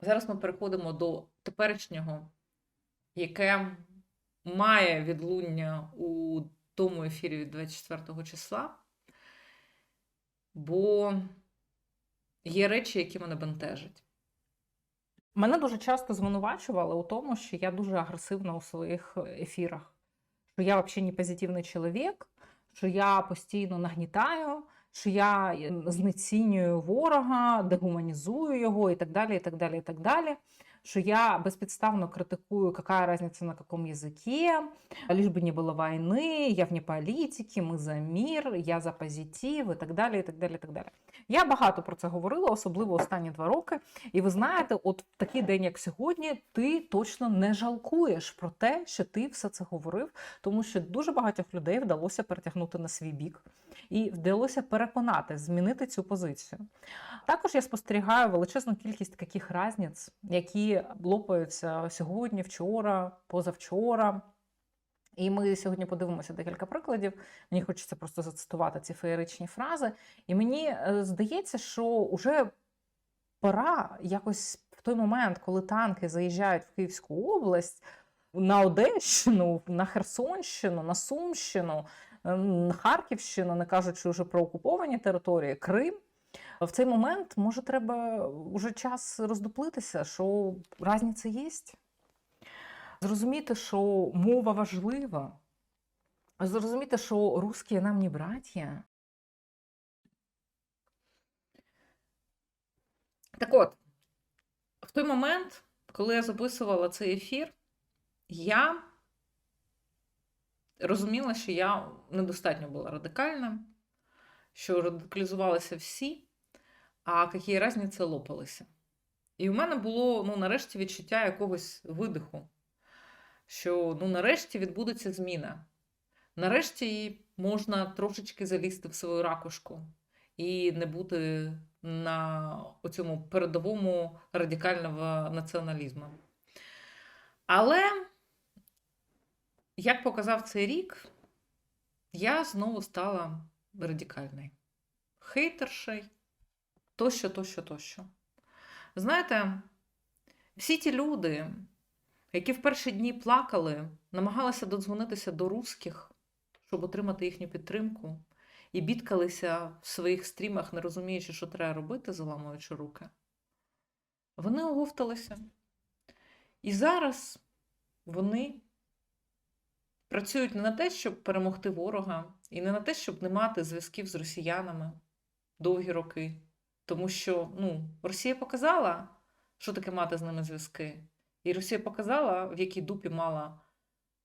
Зараз ми переходимо до теперішнього, яке має відлуння у тому ефірі від 24 числа, бо є речі, які мене бентежать. Мене дуже часто звинувачували у тому, що я дуже агресивна у своїх ефірах, що я взагалі не позитивний чоловік, що я постійно нагнітаю, що я знецінюю ворога, дегуманізую його і так далі. і так далі, і так далі Що я безпідставно критикую, яка разница на каком языке, лишь бы не было войны, я вне політики, ми за мір, я за позитив і так далі. і так далі, і так далі. Я багато про це говорила, особливо останні два роки. І ви знаєте, от в такий день, як сьогодні, ти точно не жалкуєш про те, що ти все це говорив, тому що дуже багатьох людей вдалося перетягнути на свій бік і вдалося переконати, змінити цю позицію. Також я спостерігаю величезну кількість таких разниць, які лопаються сьогодні, вчора, позавчора. І ми сьогодні подивимося декілька прикладів. Мені хочеться просто зацитувати ці феєричні фрази. І мені е, здається, що вже пора якось в той момент, коли танки заїжджають в Київську область, на Одещину, на Херсонщину, на Сумщину, ем, Харківщину, не кажучи вже про окуповані території, Крим. В цей момент може треба вже час роздуплитися, що різниця є. Зрозуміти, що мова важлива. Зрозуміти, що русські нам не браття. Так от, в той момент, коли я записувала цей ефір, я розуміла, що я недостатньо була радикальна, що радикалізувалися всі, а які різниці лопалися. І в мене було ну, нарешті відчуття якогось видиху, що ну, нарешті відбудеться зміна. Нарешті можна трошечки залізти в свою ракушку і не бути на цьому передовому радикального націоналізму. Але, як показав цей рік, я знову стала радикальною. Хейтершей, тощо, тощо, тощо. Знаєте, всі ті люди, які в перші дні плакали, намагалися додзвонитися до русських, щоб отримати їхню підтримку, і бідкалися в своїх стрімах, не розуміючи, що треба робити, заламуючи руки, вони оговталися. І зараз вони працюють не на те, щоб перемогти ворога, і не на те, щоб не мати зв'язків з росіянами довгі роки. Тому що ну, Росія показала, що таке мати з ними зв'язки. І Росія показала, в якій дупі мала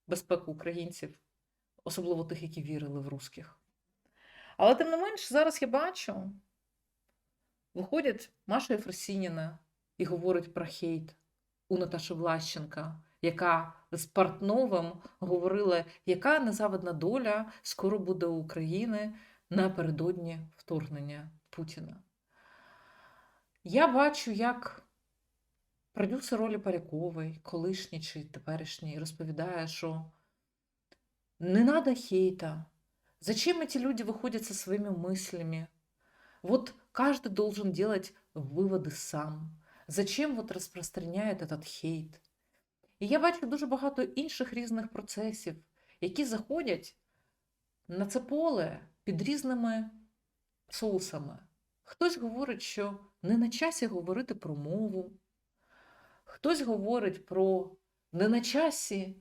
безпеку українців, особливо тих, які вірили в русських. Але тим не менш, зараз я бачу, виходять Маша Єфросініна і говорить про хейт у Наташі Влащенка, яка з Портновим говорила, яка незавидна доля скоро буде у України напередодні вторгнення Путіна. Я бачу, як продюсер Олі Парякової, колишній чи теперішній, розповідає, що не надо хейта. Зачем эти люди выходят со своими мыслями? Вот каждый должен делать выводы сам. Зачем вот распространяють этот хейт? І я бачу дуже багато інших різних процесів, які заходять на це поле під різними соусами. Хтось говорить, що не на часі говорити про мову, хтось говорить про не на часі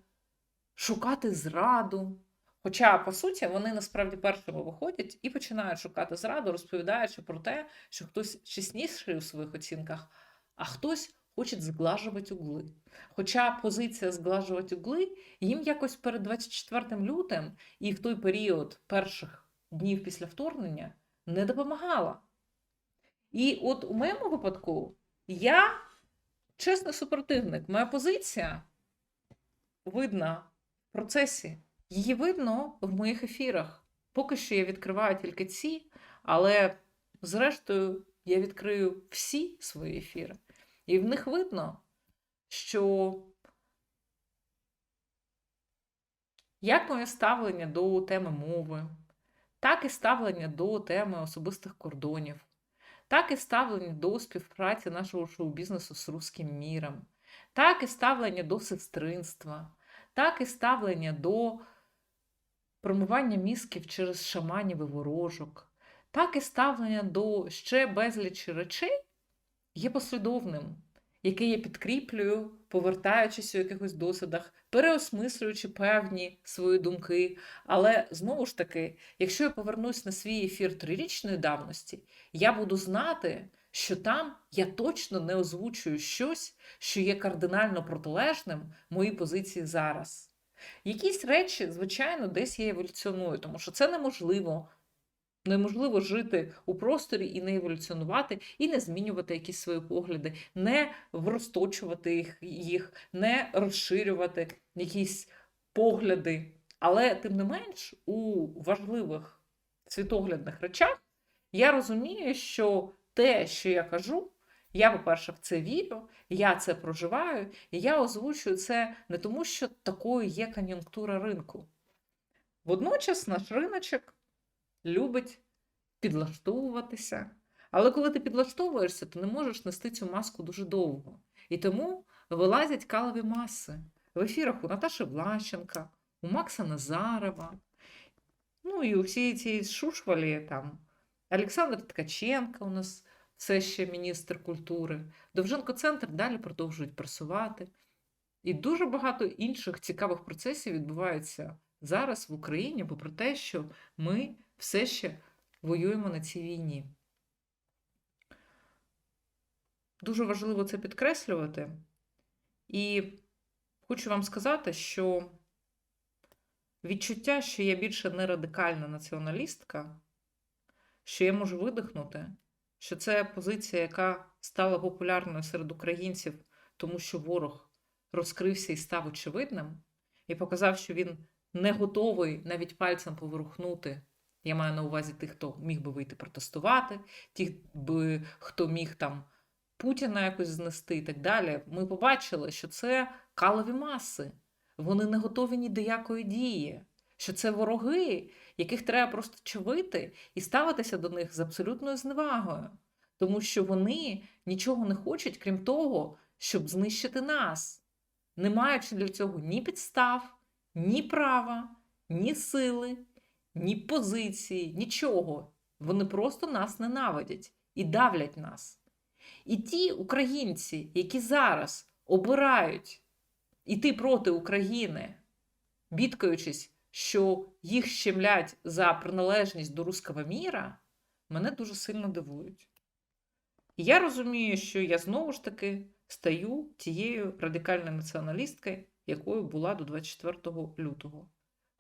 шукати зраду. Хоча, по суті, вони насправді першими виходять і починають шукати зраду, розповідаючи про те, що хтось чесніший у своїх оцінках, а хтось хоче зглажувати угли. Хоча позиція зглажувати угли їм якось перед 24 лютим і в той період перших днів після вторгнення не допомагала. І от у моєму випадку я чесний супротивник. Моя позиція видна в процесі. Її видно в моїх ефірах. Поки що я відкриваю тільки ці, але зрештою я відкрию всі свої ефіри. І в них видно, що як моє ставлення до теми мови, так і ставлення до теми особистих кордонів, так і ставлення до співпраці нашого шоу-бізнесу з руським міром, так і ставлення до сестринства, так і ставлення до промивання мізків через шаманів і ворожок, так і ставлення до ще безлічі речей є послідовним, яке я підкріплюю, повертаючись у якихось досвідах, переосмислюючи певні свої думки. Але знову ж таки, якщо я повернусь на свій ефір трирічної давності, я буду знати, що там я точно не озвучую щось, що є кардинально протилежним моїй позиції зараз. Якісь речі, звичайно, десь я еволюціоную, тому що це неможливо. Неможливо жити у просторі і не еволюціонувати, і не змінювати якісь свої погляди, не розточувати їх, їх, не розширювати якісь погляди. Але тим не менш, у важливих світоглядних речах я розумію, що те, що я кажу, я, по-перше, в це вірю, я це проживаю, і я озвучую це не тому, що такою є кон'юнктура ринку. Водночас наш риночок любить підлаштовуватися. Але коли ти підлаштовуєшся, то не можеш нести цю маску дуже довго. І тому вилазять калові маси в ефірах у Наташі Влащенка, у Макса Назарова, ну і у всієї цієї шушвалі там Олександр Ткаченко у нас все ще міністр культури. Довженко Центр далі продовжують працювати. І дуже багато інших цікавих процесів відбувається зараз в Україні, попри те, що ми все ще воюємо на цій війні. Дуже важливо це підкреслювати. І хочу вам сказати, що відчуття, що я більше не радикальна націоналістка, що я можу видихнути, що це позиція, яка стала популярною серед українців, тому що ворог розкрився і став очевидним, і показав, що він не готовий навіть пальцем поворухнути. Я маю на увазі тих, хто міг би вийти протестувати, тих, би, хто міг там Путіна якось знести і так далі. Ми побачили, що це калові маси. Вони не готові ні до якої дії. Що це вороги, яких треба просто чавити і ставитися до них з абсолютною зневагою. Тому що вони нічого не хочуть, крім того, щоб знищити нас, не маючи для цього ні підстав, ні права, ні сили, ні позиції, нічого. Вони просто нас ненавидять і давлять нас. І ті українці, які зараз обирають іти проти України, бідкаючись, що їх щемлять за приналежність до руского міра, мене дуже сильно дивують. Я розумію, що я знову ж таки стаю тією радикальною націоналісткою, якою була до 24 лютого.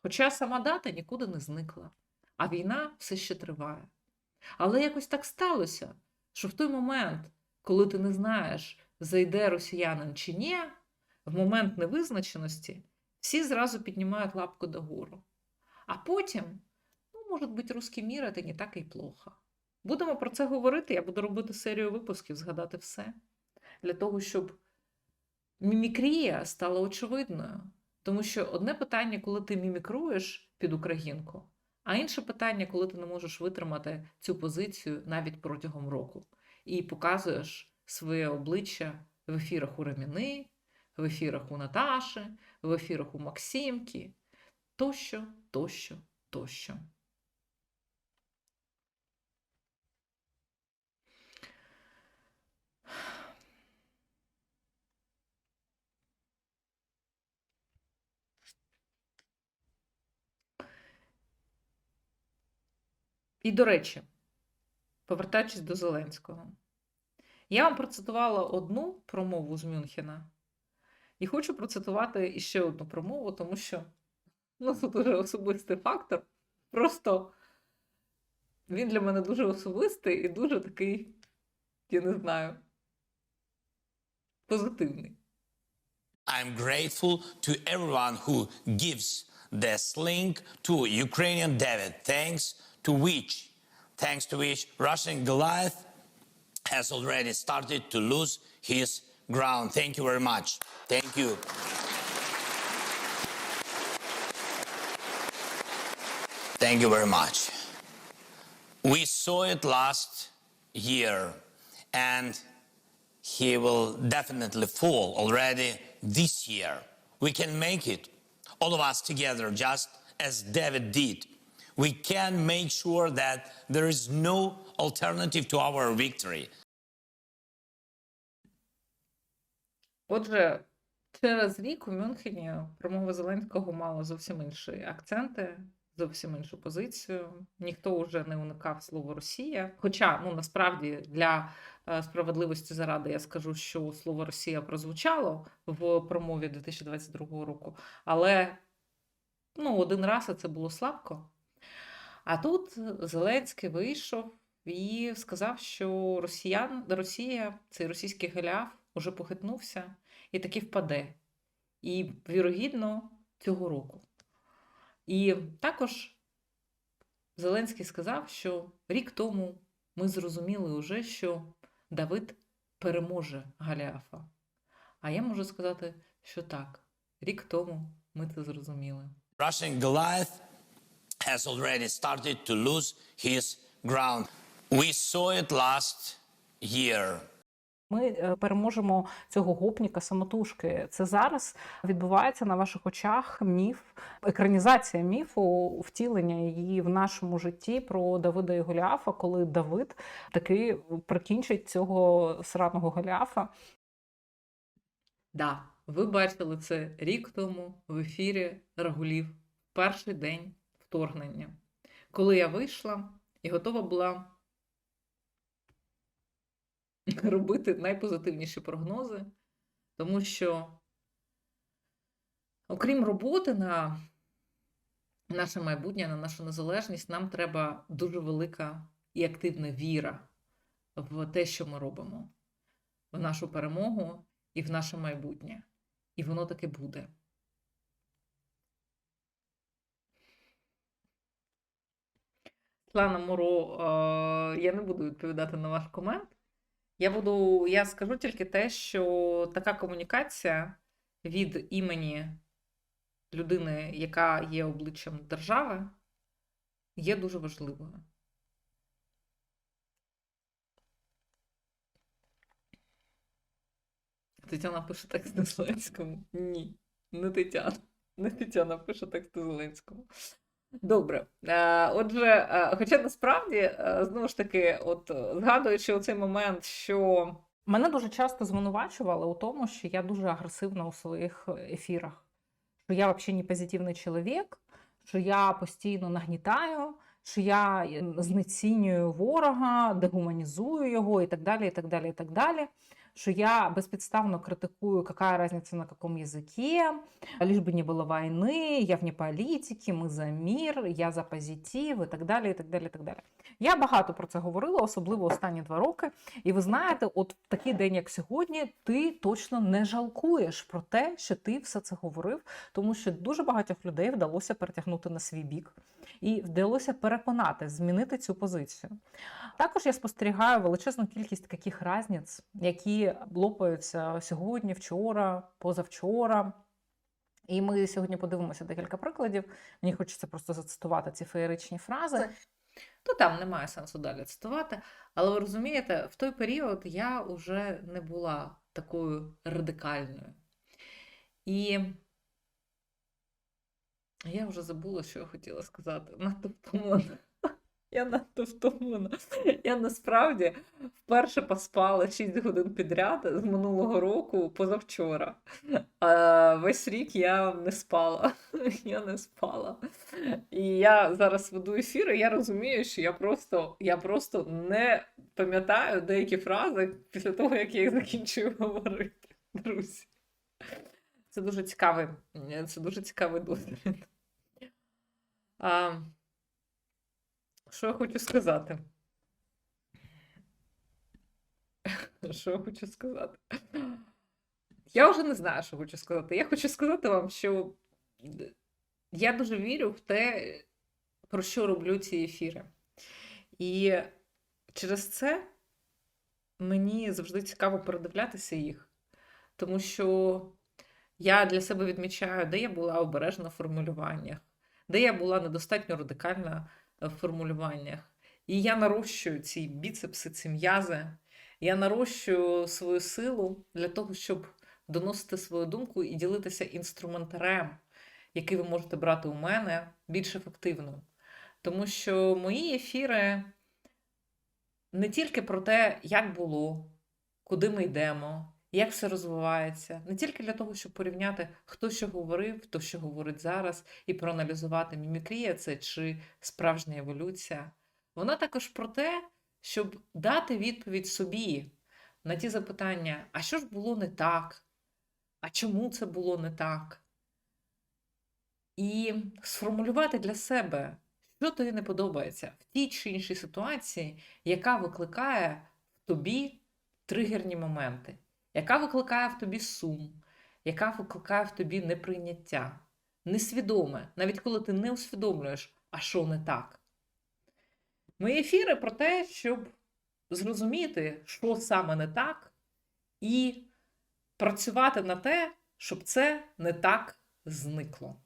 Хоча сама дата нікуди не зникла, а війна все ще триває. Але якось так сталося, що в той момент, коли ти не знаєш, зайде росіянин чи ні, в момент невизначеності всі зразу піднімають лапку догору. А потім, ну, може бути, русський мір це не так і плохо. Будемо про це говорити. Я буду робити серію випусків, згадати все. Для того, щоб мімікрія стала очевидною. Тому що одне питання, коли ти мімікруєш під українку, а інше питання, коли ти не можеш витримати цю позицію навіть протягом року і показуєш своє обличчя в ефірах у Реміни, в ефірах у Наташі, в ефірах у Максимки, тощо, тощо, тощо. І, до речі, повертаючись до Зеленського, я вам процитувала одну промову з Мюнхена, і хочу процитувати іще одну промову, тому що ну, це дуже особистий фактор. Просто він для мене дуже особистий і дуже такий, я не знаю, позитивний. I'm grateful to everyone who gives this link to Ukrainian David, thanks to which, thanks to which Russian Goliath has already started to lose his ground. Thank you very much. Thank you. Thank you very much. We saw it last year, and he will definitely fall already this year. We can make it, all of us together, just as David did. We can make sure that there is no alternative to our victory. Отже, через рік у Мюнхені промова Зеленського мала зовсім інші акценти, зовсім іншу позицію. Ніхто вже не уникав слова Росія. Хоча, ну насправді для е, справедливості заради я скажу, що слово Росія прозвучало в промові 2022 року, але ну, один раз це було слабко. А тут Зеленський вийшов і сказав, що росіян, Росія, цей російський Голіаф, уже похитнувся і таки впаде. І, вірогідно, цього року. І також Зеленський сказав, що рік тому ми зрозуміли уже, що Давид переможе Галіафа. А я можу сказати, що так, рік тому ми це зрозуміли. Russian Goliath has already started to lose his ground. We saw it last year. Ми е, переможемо цього гопніка самотужки. Це зараз відбувається на ваших очах міф, екранізація міфу, втілення її в нашому житті про Давида і Голіафа, коли Давид таки прикінчить цього сраного Голіафа. Да, ви бачили це рік тому в ефірі Рагулів, перший день вторгнення, коли я вийшла і готова була робити найпозитивніші прогнози, тому що, окрім роботи на наше майбутнє, на нашу незалежність, нам треба дуже велика і активна віра в те, що ми робимо, в нашу перемогу і в наше майбутнє. І воно таки буде. Світлана Моро, е, я не буду відповідати на ваш комент. Я буду, я скажу тільки те, що така комунікація від імені людини, яка є обличчям держави, є дуже важливою. Тетяна пише текст на Зеленському. Ні, не Тетяна. Не Тетяна пише текст на Зеленському. Добре. Е, Отже, е, хоча насправді, е, знову ж таки, от згадуючи оцей момент, що Мене дуже часто звинувачували у тому, що я дуже агресивна у своїх ефірах, що я взагалі не позитивний чоловік, що я постійно нагнітаю, що я знецінюю ворога, дегуманізую його і так далі. і так далі, і так далі Що я безпідставно критикую, какая разница на каком языке, лишь бы не было войны, я вне політики, ми за мір, я за позитив і так далі. і так далі, і так далі. Я багато про це говорила, особливо останні два роки. І ви знаєте, от в такий день, як сьогодні, ти точно не жалкуєш про те, що ти все це говорив, тому що дуже багатьох людей вдалося перетягнути на свій бік і вдалося переконати, змінити цю позицію. Також я спостерігаю величезну кількість таких разниць, які лопаються сьогодні, вчора, позавчора. І ми сьогодні подивимося декілька прикладів. Мені хочеться просто зацитувати ці феєричні фрази. то там немає сенсу далі цитувати. Але ви розумієте, в той період я вже не була такою радикальною. І я вже забула, що я хотіла сказати. Надто втомлена. Я надто втомлена. Я насправді вперше поспала 6 годин підряд з минулого року позавчора. А весь рік я не спала. Я не спала. І я зараз веду ефір, і я розумію, що я просто, я просто не пам'ятаю деякі фрази після того, як я їх закінчую говорити. Друзі. Це дуже цікавий, це дуже цікавий досвід. А, що я хочу сказати? Що я хочу сказати? Я вже не знаю, що хочу сказати. Я хочу сказати вам, що я дуже вірю в те, про що роблю ці ефіри. І через це мені завжди цікаво передивлятися їх, тому що я для себе відмічаю, де я була обережна в формулюваннях, де я була недостатньо радикальна в формулюваннях. І я нарощую ці біцепси, ці м'язи. Я нарощую свою силу для того, щоб доносити свою думку і ділитися інструментарем, який ви можете брати у мене, більш ефективно. Тому що мої ефіри не тільки про те, як було, куди ми йдемо, як все розвивається, не тільки для того, щоб порівняти, хто що говорив, хто що говорить зараз, і проаналізувати, мімікрія це чи справжня еволюція. Вона також про те, щоб дати відповідь собі на ті запитання, а що ж було не так, а чому це було не так? І сформулювати для себе, що тобі не подобається в тій чи іншій ситуації, яка викликає в тобі тригерні моменти, яка викликає в тобі сум, яка викликає в тобі неприйняття, несвідоме, навіть коли ти не усвідомлюєш, а що не так. Мої ефіри про те, щоб зрозуміти, що саме не так, і працювати на те, щоб це не так зникло.